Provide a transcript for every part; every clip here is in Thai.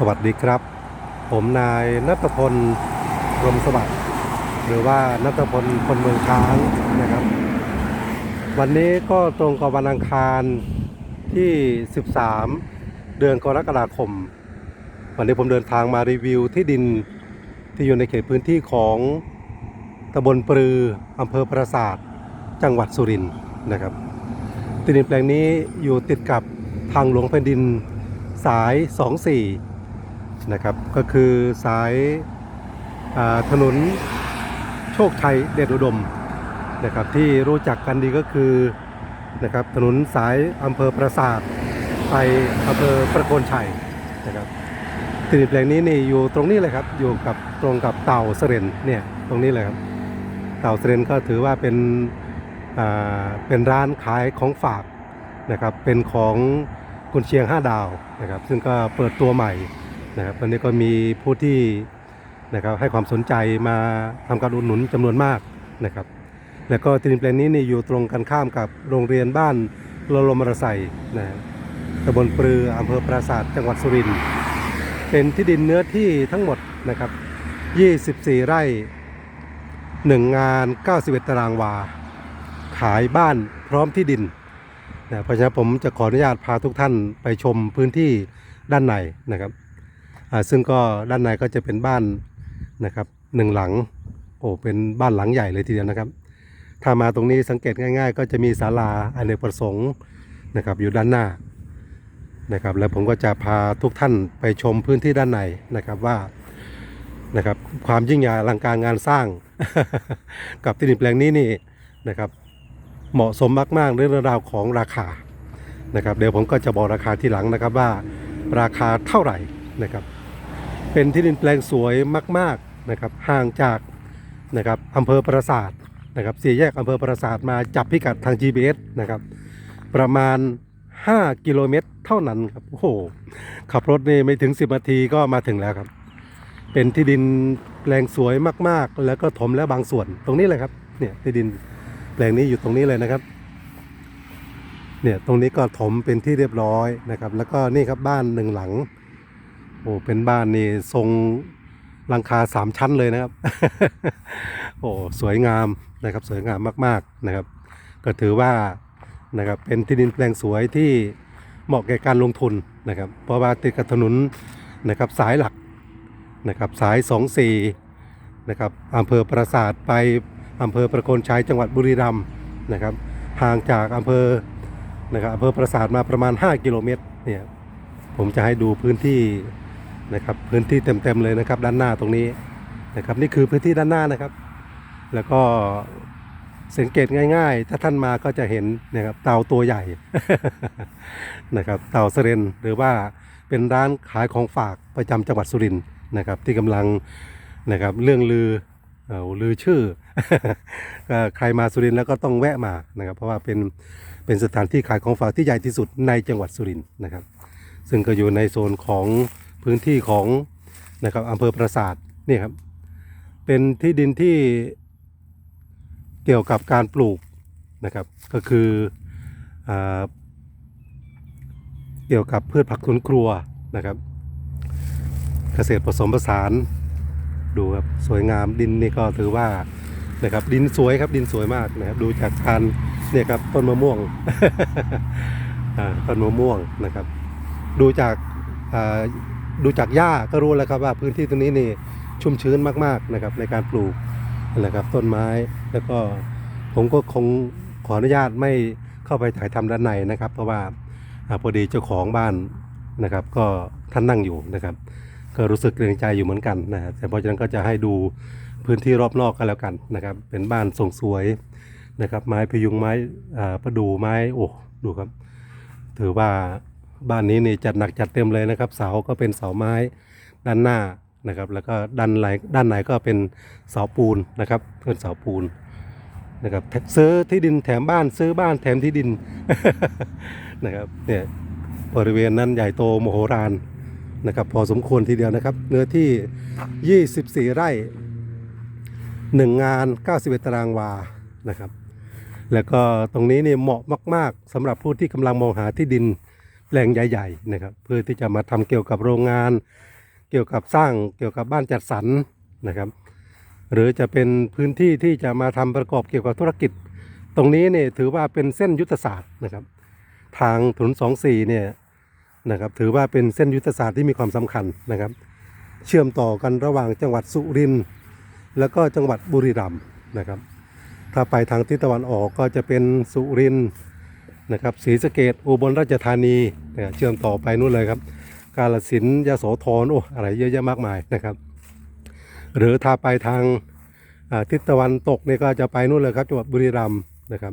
สวัสดีครับ ผมนายนัทพลรมสวัสดิ์หรือว่านัทพลคนเมืองช้างนะครับ วันนี้ก็ตรงกับวันอังคารที่ 13 เดือนกรกฎาคม วันนี้ผมเดินทางมารีวิวที่ดินที่อยู่ในเขตพื้นที่ของตำบลปรืออำเภอปราสาทจังหวัดสุรินทร์นะครับที่ดินแปลงนี้อยู่ติดกับทางหลวงแผ่นดินสาย 24 นะครับ ก็คือสายาถนนโชคชัยเดชอุดมนะครับที่รู้จักกันดีก็คือนะครับถนนสายอำเภอปราสาทไปอำเภอประโคนชัยนะครับที่ดินแปลงนี้นี่อยู่ตรงนี้เลยครับอยู่กับตรงกับเต่าเสรนเนี่ยตรงนี้เลยครับเต่าเสรนก็ถือว่าเป็นเป็นร้านขายของฝากนะครับเป็นของกุนเชียง5ดาวนะครับซึ่งก็เปิดตัวใหม่ นะครับตอนนี้ก็มีผู้ที่นะครับให้ความสนใจมาทำการอุดหนุนจำนวนมากนะครับ แล้วก็ที่ดินแปลงนี้นี่อยู่ตรงกันข้ามกับโรงเรียนบ้านลลมรไซนะตำบลปรืออำเภอปราสาทจังหวัดสุรินทร์เป็นที่ดินเนื้อที่ทั้งหมดนะครับ 24 ไร่ 1 งาน 91 ตารางวา ขายบ้านพร้อมที่ดินนะเพราะฉะนั้นผมจะขออนุญาตพาทุกท่านไปชมพื้นที่ด้านในนะครับ ซึ่งก็ด้านในก็จะเป็นบ้านนะครับหนึ่งหลังโอ้เป็นบ้านหลังใหญ่เลยทีเดียวนะครับ ถ้ามาตรงนี้สังเกตง่าย ๆ ก็จะมีศาลาอเนกประสงค์นะครับอยู่ด้านหน้านะครับแล้วผมก็จะพาทุกท่านไปชมพื้นที่ด้านในนะครับว่านะครับความยิ่งใหญ่อลังการงานสร้าง กับที่ดินแปลงนี้นี่นะครับเหมาะสมมากๆเรื่องราวของราคานะครับเดี๋ยวผมก็จะบอกราคาที่หลังนะครับว่าราคาเท่าไหร่นะครับ เป็นที่ดินแปลงสวยมาก ๆนะครับ ห่างจากนะครับอำเภอปราสาทนะครับสี่แยกอำเภอปราสาทมาจับพิกัดทาง GPS นะครับ ประมาณ 5 กิโลเมตรเท่านั้นครับโอ้โหขับรถนี่ไม่ถึง 10นาทีก็มาถึงแล้วครับ เป็นที่ดินแปลงสวยมากๆ แล้วก็ถมแล้วบางส่วนตรงนี้เลยครับเนี่ยที่ดินแปลงนี้อยู่ตรงนี้เลยนะครับเนี่ยตรงนี้ก็ถมเป็นที่เรียบร้อยนะครับ แล้วก็นี่ครับบ้านหนึ่งหลัง อ้เป็นบ้านนี่ทรงหลังคาสามชั้นเลยนะครับ โอ้สวยงามนะครับสวยงามมากๆนะครับ ก็ถือว่านะครับเป็นที่ดินแปลงสวยที่เหมาะแก่การลงทุนนะครับ เพราะว่าติดกับถนนนะครับสายหลักนะครับสาย 24นะครับอำเภอปราสาทไปอำเภอประโคนชัยจังหวัดบุรีรัมย์นะครับห่างจากอำเภอนะครับอำเภอปราสาทมาประมาณ 5 กิโลเมตรเนี่ยผมจะให้ดูพื้นที่ นะครับพื้นที่เต็มๆเลยนะครับ ด้านหน้าตรงนี้นะครับนี่คือพื้นที่ด้านหน้านะครับ แล้วก็สังเกตง่าย ๆ ถ้าท่านมาก็จะเห็นนะครับเต่าตัวใหญ่นะครับเต่าเสเรนหรือว่าเป็นร้านขายของฝากประจำจังหวัดสุรินทร์นะครับ ที่กำลังนะครับเรื่องลือเออลือชื่อก็ใครมาสุรินทร์แล้วก็ต้องแวะมานะครับ เพราะว่าเป็นเป็นสถานที่ขายของฝากที่ใหญ่ที่สุดในจังหวัดสุรินทร์นะครับ ซึ่งก็อยู่ในโซนของ พื้นที่ของนะครับอำเภอปราสาทนี่ครับ เป็นที่ดินที่เกี่ยวกับการปลูกนะครับ ก็คืออเกี่ยวกับพืชผักสวนครัวนะครับ เกษตรผสมผสานดูครับสวยงามดินนี่ก็ถือว่านะครับดินสวยครับดินสวยมากนะครับดูจากการเนี่ยครับต้นมะม่วงอ่าต้นมะม่วงนะครับ ดูจากอ่า ดูจากหญ้าก็รู้แล้วครับว่าพื้นที่ตรงนี้นี่ชุ่มชื้นมากๆนะครับในการปลูกนะครับต้นไม้แล้วก็ผมก็คงขออนุญาตไม่เข้าไปถ่ายทำด้านในนะครับ เพราะว่าอพอดีเจ้าของบ้านนะครับ ก็ท่านนั่งอยู่นะครับ ก็รู้สึกเกรงใจอยู่เหมือนกันนะฮะแต่เพราะฉะนั้นก็จะให้ดูพื้นที่รอบนอกกันแล้วกันนะครับ เป็นบ้านทรงสวยนะครับ ไม้พยุงไม้ประดูไม้โอ้ดูครับ ถือว่า บ้านนี้นี่จัดหนักจัดเต็มเลยนะครับ เสาก็เป็นเสาไม้ด้านหน้านะครับ แล้วก็ด้านไหนด้านไหนก็เป็นเสาปูนนะครับเป็นเสาปูนนะครับซื้อที่ดินแถมบ้านซื้อบ้านแถมที่ดินนะครับเนี่ยบริเวณนั้นใหญ่โตโมโหฬารนะครับพอสมควรทีเดียวนะครับ เนื้อที่ 24 ไร่ 1 งาน 91 ตารางวานะครับ แล้วก็ตรงนี้เนี่ยเหมาะมาก ๆสำหรับผู้ที่กำลังมองหาที่ดิน แปลงใหญ่ๆนะครับ เพื่อที่จะมาทำเกี่ยวกับโรงงาน เกี่ยวกับสร้างเกี่ยวกับบ้านจัดสรรนะครับ หรือจะเป็นพื้นที่ที่จะมาทำประกอบเกี่ยวกับธุรกิจ ตรงนี้เนี่ยถือว่าเป็นเส้นยุทธศาสตร์นะครับ ทางถนน24เนี่ยนะครับถือว่าเป็นเส้นยุทธศาสตร์ที่มีความสำคัญนะครับ เชื่อมต่อกันระหว่างจังหวัดสุรินทร์แล้วก็จังหวัดบุรีรัมย์นะครับ ถ้าไปทางทิศตะวันออกก็จะเป็นสุรินทร์ นะครับศรีสะเกดอุบลราชธานีนะเชื่อมต่อไปนู่นเลยครับ กาลสินธุ์ยโสธรโอ้อะไรเยอะแยะมากมายนะครับ หรือถ้าไปทางทิศตะวันตกเนี่ยก็จะไปนู่นเลยครับจังหวัดบุรีรัมย์นะครับ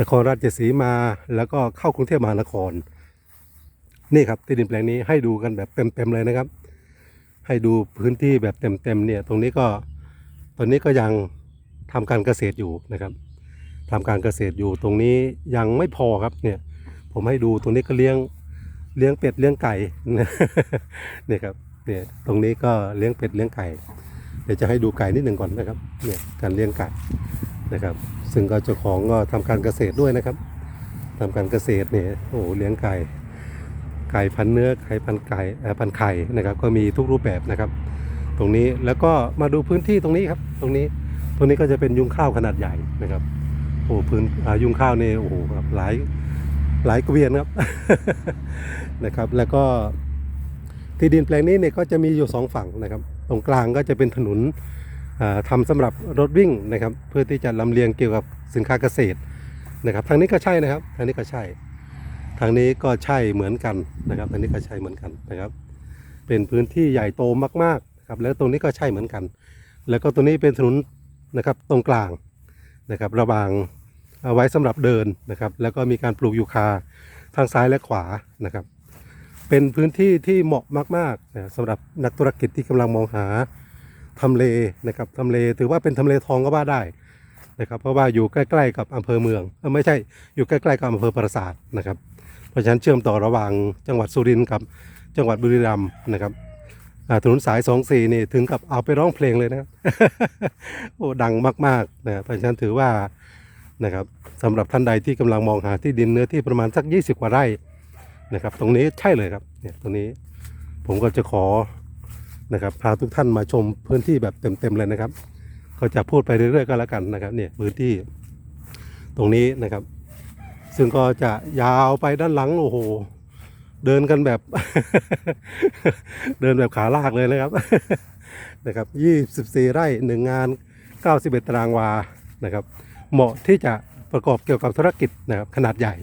นครราชสีมาแล้วก็เข้ากรุงเทพมหานคร นี่ครับที่ดินแปลงนี้ให้ดูกันแบบเต็มๆเลยนะครับ ให้ดูพื้นที่แบบเต็มๆเนี่ย ตรงนี้ก็ตอนนี้ก็ยังทำการเกษตรอยู่นะครับ ทำการเกษตรอยู่ตรงนี้ยังไม่พอครับเนี่ยผมให้ดูตรงนี้ก็เลี้ยงเลี้ยงเป็ดเลี้ยงไก่เนี่ยครับเนี่ยตรงนี้ก็เลี้ยงเป็ดเลี้ยงไก่เดี๋ยวจะให้ดูไก่นิดหนึ่งก่อนนะครับเนี่ยการเลี้ยงไก่นะครับ ซึ่งก็เจ้าของก็ทำการเกษตรด้วยนะครับทำการเกษตรเนี่ยโอ้โหเลี้ยงไก่ ไก่พันเนื้อไก่พันไก่เออพันไข่นะครับ ก็มีทุกรูปแบบนะครับ ตรงนี้แล้วก็มาดูพื้นที่ตรงนี้ครับ ตรงนี้ตรงนี้ก็จะเป็นยุงข้าวขนาดใหญ่นะครับ โอ้พื้นอายุงข้าวนี่โอ้โหครับหลายหลายเกวียนครับนะครับ แล้วก็ที่ดินแปลงนี้เนี่ยก็จะมีอยู่สองฝั่งนะครับ ตรงกลางก็จะเป็นถนนอ่าทำสำหรับรถวิ่งนะครับ เพื่อที่จะลำเลียงเกี่ยวกับสินค้าเกษตรนะครับ ทางนี้ก็ใช่นะครับ ทางนี้ก็ใช่ ทางนี้ก็ใช่เหมือนกันนะครับ ทางนี้ก็ใช่เหมือนกันนะครับ เป็นพื้นที่ใหญ่โตมากๆนะครับ แล้วตรงนี้ก็ใช่เหมือนกัน แล้วก็ตรงนี้เป็นถนนนะครับตรงกลาง นะครับระหว่างเอาไว้สำหรับเดินนะครับ แล้วก็มีการปลูกยูคาทางซ้ายและขวานะครับ เป็นพื้นที่ที่เหมาะมากๆนะสำหรับนักธุรกิจที่กำลังมองหาทำเลนะครับทำเลถือว่าเป็นทำเลทองก็ว่าได้นะครับ เพราะว่าอยู่ใกล้ๆกับอำเภอเมืองไม่ใช่อยู่ใกล้ๆกับอำเภอปราสาทนะครับ เพราะฉะนั้นเชื่อมต่อระหว่างจังหวัดสุรินทร์กับจังหวัดบุรีรัมย์นะครับ ถนนสาย2 4นี่ถึงกับเอาไปร้องเพลงเลยนะครับโอ้ดังมากๆนะเพราะฉะนั้นถือว่านะครับสำหรับท่านใดที่กำลังมองหาที่ดินเนื้อที่ประมาณสัก 20 กว่าไร่นะครับ ตรงนี้ใช่เลยครับเนี่ยตรงนี้ผมก็จะขอนะครับพาทุกท่านมาชมพื้นที่แบบเต็มๆเลยนะครับ ก็จะพูดไปเรื่อยๆก็แล้วกันนะครับเนี่ยพื้นที่ตรงนี้นะครับ ซึ่งก็จะยาวไปด้านหลังโอ้โห เดินกันแบบ เดินแบบขาลากเลยนะครับนะครับ24ไร่หนึ่งงาน91ตารางวานะครับ เหมาะที่จะประกอบเกี่ยวกับธุรกิจนะครับขนาดใหญ่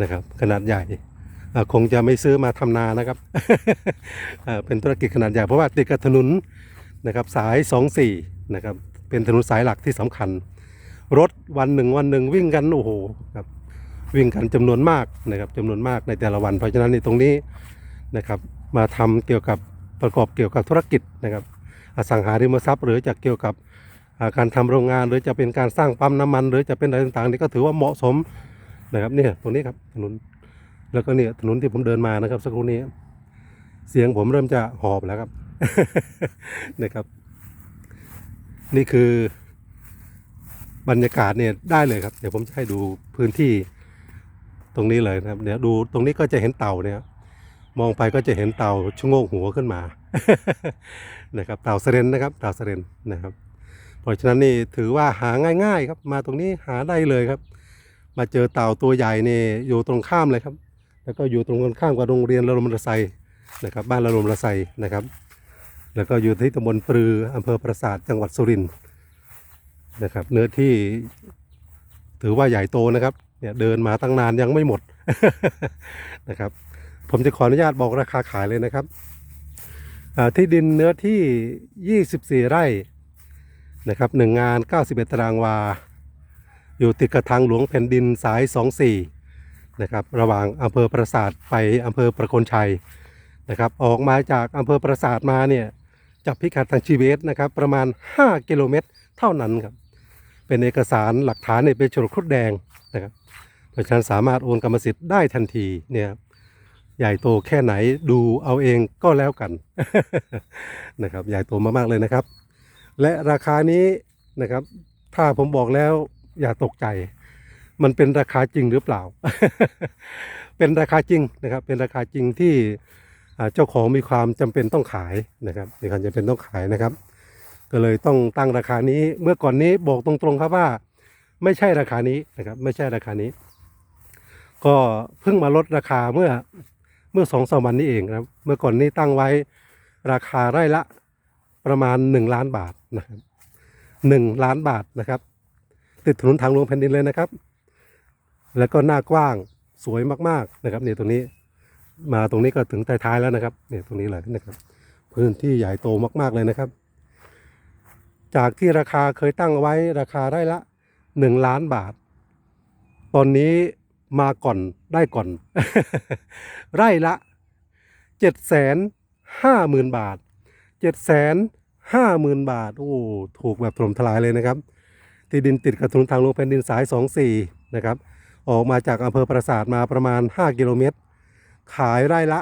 นะครับ ขนาดใหญ่คงจะไม่ซื้อมาทำนานะครับเป็นธุรกิจขนาดใหญ่เพราะว่าติดกับถนนนะครับสาย 24นะครับเป็นถนนสายหลักที่สำคัญ รถวันหนึ่งวันหนึ่งวิ่งกันโอ้โหครับ วิ่งกันจำนวนมากนะครับจำนวนมากในแต่ละวัน เพราะฉะนั้นในตรงนี้นะครับมาทำเกี่ยวกับประกอบเกี่ยวกับธุรกิจนะครับอสังหาริมทรัพย์ หรือจะเกี่ยวกับการทำโรงงาน หรือจะเป็นการสร้างปั๊มน้ำมัน หรือจะเป็นอะไรต่างๆนี่ก็ถือว่าเหมาะสมนะครับเนี่ยตรงนี้ครับถนนแล้วก็เนี่ยถนนที่ผมเดินมานะครับสักครู่นี้ เสียงผมเริ่มจะหอบแล้วครับนะครับ นี่คือบรรยากาศเนี่ยได้เลยครับ เดี๋ยวผมจะให้ดูพื้นที่ ตรงนี้เลยนะครับเดี๋ยวดูตรงนี้ก็จะเห็นเต่าเนี่ย มองไปก็จะเห็นเต่าชะโงกหัวขึ้นมานะครับเต่าเสเรนนะครับเต่าเสเรนนะครับ เพราะฉะนั้นนี่ถือว่าหาง่าย ๆ ครับ มาตรงนี้หาได้เลยครับ มาเจอเต่าตัวใหญ่เนี่ยอยู่ตรงข้ามเลยครับ แล้วก็อยู่ตรงกันข้ามกับโรงเรียนระลมระไซนะครับ บ้านระลมระไซนะครับ แล้วก็อยู่ที่ตำบลปรืออำเภอปราสาทจังหวัดสุรินทร์นะครับ เนื้อที่ถือว่าใหญ่โตนะครับ เนี่ยเดินมาตั้งนานยังไม่หมดนะครับ ผมจะขออนุญาตบอกราคาขายเลยนะครับที่ดินเนื้อที่ 24 ไร่นะครับหนึ่งงาน 91 ตารางวา อยู่ติดกับทางหลวงแผ่นดินสาย 24 นะครับ ระหว่างอำเภอปราสาทไปอำเภอประคนชัยนะครับ ออกมาจากอำเภอปราสาทมาเนี่ยจับพิกัดทาง GPS นะครับ ประมาณ 5 กิโลเมตรเท่านั้นครับ เป็นเอกสารหลักฐานเนี่ยเป็นโฉนดครุฑแดงนะครับ เพราะฉะนั้นสามารถโอนกรรมสิทธิ์ได้ทันทีเนี่ยครับใหญ่โตแค่ไหนดูเอาเองก็แล้วกันนะครับใหญ่โตมากๆเลยนะครับ และราคานี้นะครับ ถ้าผมบอกแล้วอย่าตกใจ มันเป็นราคาจริงหรือเปล่า เป็นราคาจริงนะครับ เป็นราคาจริงที่เจ้าของมีความจำเป็นต้องขายนะครับมีความจำเป็นต้องขายนะครับ ก็เลยต้องตั้งราคานี้ เมื่อก่อนนี้บอกตรงๆครับว่า ไม่ใช่ราคานี้นะครับ ไม่ใช่ราคานี้ ก็เพิ่งมาลดราคาเมื่อเมื่อสองสามวันนี้เองนะครับ เมื่อก่อนนี้ตั้งไว้ราคาไร่ละประมาณหนึ่งล้านบาทนะครับหนึ่งล้านบาทนะครับ ติดถนนทางหลวงแผ่นดินเลยนะครับ แล้วก็หน้ากว้างสวยมากๆนะครับเนี่ยตรงนี้มาตรงนี้ก็ถึงท้ายๆแล้วนะครับเนี่ยตรงนี้เลยนะครับ พื้นที่ใหญ่โตมากๆเลยนะครับ จากที่ราคาเคยตั้งไว้ราคาไร่ละหนึ่งล้านบาท ตอนนี้ มาก่อนได้ก่อน ไร่ละเจ็ดแสนห้าหมื่นบาทเจ็ดแสนห้าหมื่นบาท โอ้ถูกแบบถล่มทลายเลยนะครับที่ดินติดกับถนนทางหลวงแผ่นดินสาย24นะครับออกมาจากอำเภอปราสาทมาประมาณ 5 กิโลเมตร ขายไร่ละ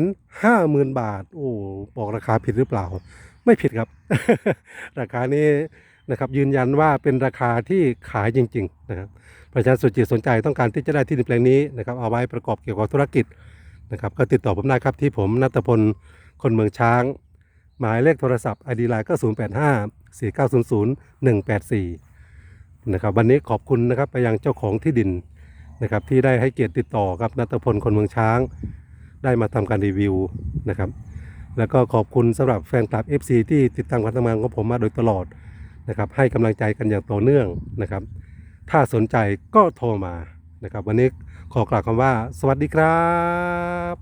750,000 บาท โอ้บอกราคาผิดหรือเปล่า ไม่ผิดครับ ราคานี้นะครับยืนยันว่าเป็นราคาที่ขายจริง ๆ นะครับ ประชาชนสนจิตสนใจต้องการที่จะได้ที่ดินแปลงนี้นะครับเอาไว้ประกอบเกี่ยวกับธุรกิจนะครับก็ติดต่อผมได้ครับที่ผมนัทพลคนเมืองช้าง หมายเลขโทรศัพท์ ID ไลน์ก็0 8 5 4 9 0 0 1 8 4นะครับวันนี้ขอบคุณนะครับไปยังเจ้าของที่ดินนะครับที่ได้ให้เกียรติติดต่อกับนัทพลคนเมืองช้าง ได้มาทำการรีวิวนะครับแล้วก็ขอบคุณสำหรับแฟนคลับ FC ที่ติดตามการทำงานของผมมาโดยตลอดนะครับให้กำลังใจกันอย่างต่อเนื่องนะครับ ถ้าสนใจก็โทรมานะครับ วันนี้ขอกล่าวคำว่า สวัสดีครับ